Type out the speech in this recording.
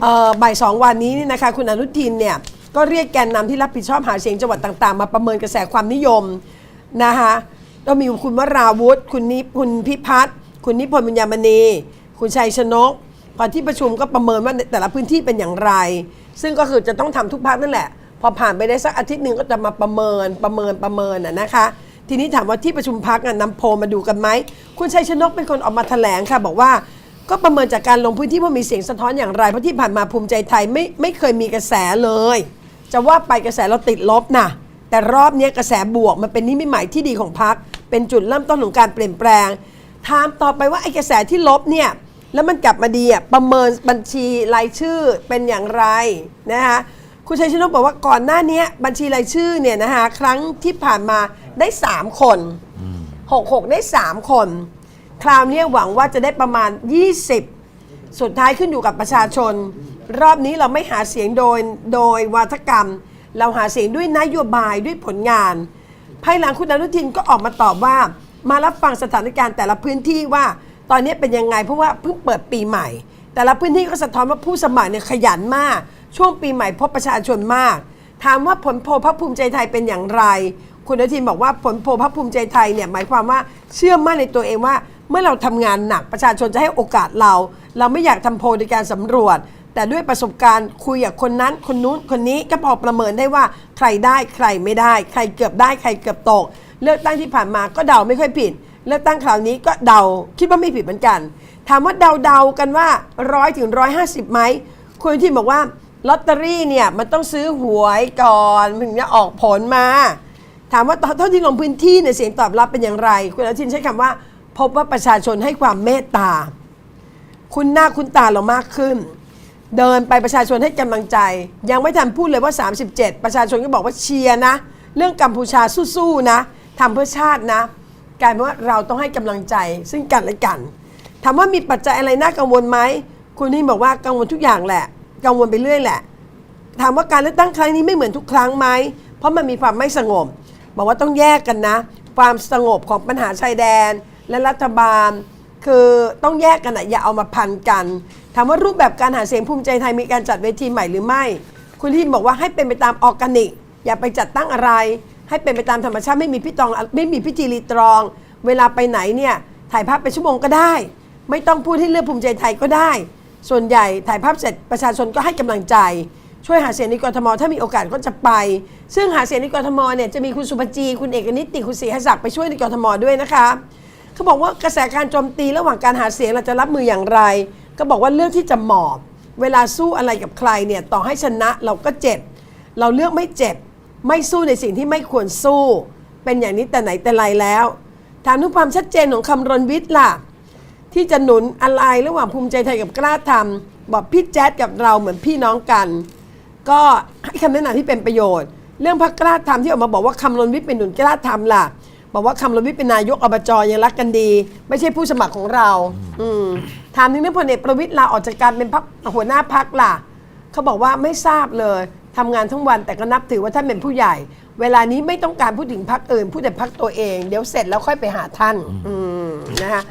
เอ่อบ่ายสองวันนี้นี่นะคะคุณอนุทินเนี่ยก็เรียกแกนนำที่รับผิดชอบหาเสียงจังหวัดต่าง ๆ มาประเมินกระแสความนิยมนะคะก็มีคุณวราวุฒิคุณนิคุณพิพัฒน์คุณนิพนธ์บุญญามณี คุณชัยชนกพอที่ประชุมก็ประเมินว่าแต่ละพื้นที่เป็นอย่างไร ซึ่งก็คือจะต้องทำทุกภาคนั่นแหละ พอผ่านไปได้สักอาทิตย์หนึ่งก็จะมาประเมินประเมินประเมินน่ะนะคะ ทีนี้ถามว่าที่ประชุมพักนำโพลมาดูกันไหมคุณชัยชนกเป็นคนออกมาแถลงค่ะบอกว่า ก็ประเมินจากการลงพื้นที่ว่ามีเสียงสะท้อนอย่างไรเพราะที่ผ่านมาภูมิใจไทยไม่ไม่เคยมีกระแสเลย จะว่าไปกระแสเราติดลบนะแต่รอบนี้กระแสบวกมันเป็นนิมิตหมายที่ดีของพักเป็นจุดเริ่มต้นของการเปลี่ยนแปลงถามต่อไปว่าไอ้กระแสที่ลบเนี่ยแล้วมันกลับมาดีอะประเมินบัญชีรายชื่อเป็นอย่างไรนะคะคุณชัยชนกบอกว่าก่อนหน้านี้บัญชีรายชื่อเนี่ยนะคะครั้งที่ผ่านมาได้ 3 คน 66 ได้ 3 คน คราวนี้หวังว่าจะได้ประมาณ 20 สุดท้ายขึ้นอยู่กับประชาชน รอบนี้เราไม่หาเสียงโดยโดยวาทกรรม เราหาเสียงด้วยนโยบายด้วยผลงาน ภายหลังคุณอนุทินก็ออกมาตอบว่า มารับฟังสถานการณ์แต่ละพื้นที่ว่าตอนนี้เป็นยังไงเพราะว่าเพิ่งเปิดปีใหม่ แต่ละพื้นที่ก็สะท้อนว่าผู้สมัครเนี่ยขยันมาก ช่วงปีใหม่พบประชาชนมาก ถามว่าผลโพลพรรคภูมิใจไทยเป็นอย่างไร คุณอนุทินบอกว่าผลโพลพรรคภูมิใจไทยเนี่ยหมายความว่าเชื่อมั่นในตัวเองว่า เมื่อเราทำงานหนักประชาชนจะให้โอกาสเรา เราไม่อยากทำโพลในการสำรวจ แต่ด้วยประสบการณ์คุยกับคนนั้น คนนู้นคนนี้ก็พอประเมินได้ว่าใครได้ใครไม่ได้ ใครเกือบได้ใครเกือบตก เลือกตั้งที่ผ่านมาก็เดาไม่ค่อยผิด เลือกตั้งคราวนี้ก็เดาคิดว่าไม่ผิดเหมือนกัน ถามว่าเดาเดาๆกันว่าร้อยถึงร้อยห้าสิบไหมคุณอนุทินบอกว่าลอตเตอรี่เนี่ยมันต้องซื้อหวยก่อนมันถึงจะออกผลมา ถามว่าเท่าที่ลงพื้นที่เนี่ยเสียงตอบรับเป็นอย่างไร คุณอนุทินใช้คำว่า พบว่าประชาชนให้ความเมตตา คุณหน้าคุณตาเรามากขึ้น เดินไปประชาชนให้กำลังใจ ยังไม่ทันพูดเลยว่า 37 ประชาชนก็บอกว่าเชียร์นะ เรื่องกัมพูชาสู้ๆนะทำเพื่อชาตินะกลายเป็นว่าเราต้องให้กำลังใจซึ่งกันและกันถามว่ามีปัจจัยอะไรน่ากังวลไหมคุณนี่บอกว่ากังวลทุกอย่างแหละ กังวลไปเรื่อยแหละ ถามว่าการเลือกตั้งครั้งนี้ไม่เหมือนทุกครั้งไหมเพราะมันมีความไม่สงบ บอกว่าต้องแยกกันนะ ความสงบของปัญหาชายแดน และรัฐบาล คือต้องแยกกันนะอย่าเอามาพันกันถามว่ารูปแบบการหาเสียงภูมิใจไทยมีการจัดเวทีใหม่หรือไม่ คุณทิมบอกว่าให้เป็นไปตามออร์แกนิก อย่าไปจัดตั้งอะไร ให้เป็นไปตามธรรมชาติไม่มีพิตองไม่มีพิธีรีตรอง เวลาไปไหนเนี่ยถ่ายภาพเป็นชั่วโมงก็ได้ ไม่ต้องพูดให้เลือกภูมิใจไทยก็ได้ ส่วนใหญ่ถ่ายภาพเสร็จประชาชนก็ให้กำลังใจ ช่วยหาเสียงในกรทมถ้ามีโอกาสก็จะไป ซึ่งหาเสียงในกรทมเนี่ยจะมีคุณสุภจีคุณเอกนิติคุณศรีหศักดิ์ไปช่วยในกรทมด้วยนะคะ เขาบอกว่ากระแสการโจมตีระหว่างการหาเสียงเราจะรับมืออย่างไร ก็บอกว่าเลือกที่จะหมอบ เวลาสู้อะไรกับใครเนี่ยต่อให้ชนะเราก็เจ็บ เราเลือกไม่เจ็บ ไม่สู้ในสิ่งที่ไม่ควรสู้ เป็นอย่างนี้แต่ไหนแต่ไรแล้วถามถึงความชัดเจนของคำรณวิทย์ล่ะ ที่จะหนุนอะไรระหว่างภูมิใจไทยกับกล้าทำบอกพี่แจ๊ดกับเราเหมือนพี่น้องกัน ก็ให้คำแนะนำที่เป็นประโยชน์ เรื่องพักกล้าทำที่ออกมาบอกว่าคำรณวิทย์เป็นหนุนกล้าทำล่ะ บอกว่าคำรณวิทย์เป็นนายกอบจยังรักกันดี ไม่ใช่ผู้สมัครของเรา อืมถามถึงเรื่องพลเอกประวิตยลาออกจากการเป็นพรรคหัวหน้าพักล่ะ เขาบอกว่าไม่ทราบเลยทำงานทั้งวันแต่ก็นับถือว่าท่านเป็นผู้ใหญ่ เวลานี้ไม่ต้องการพูดถึงพักอื่นพูดแต่พักตัวเอง เดี๋ยวเสร็จแล้วค่อยไปหาท่าน อืมนะคะ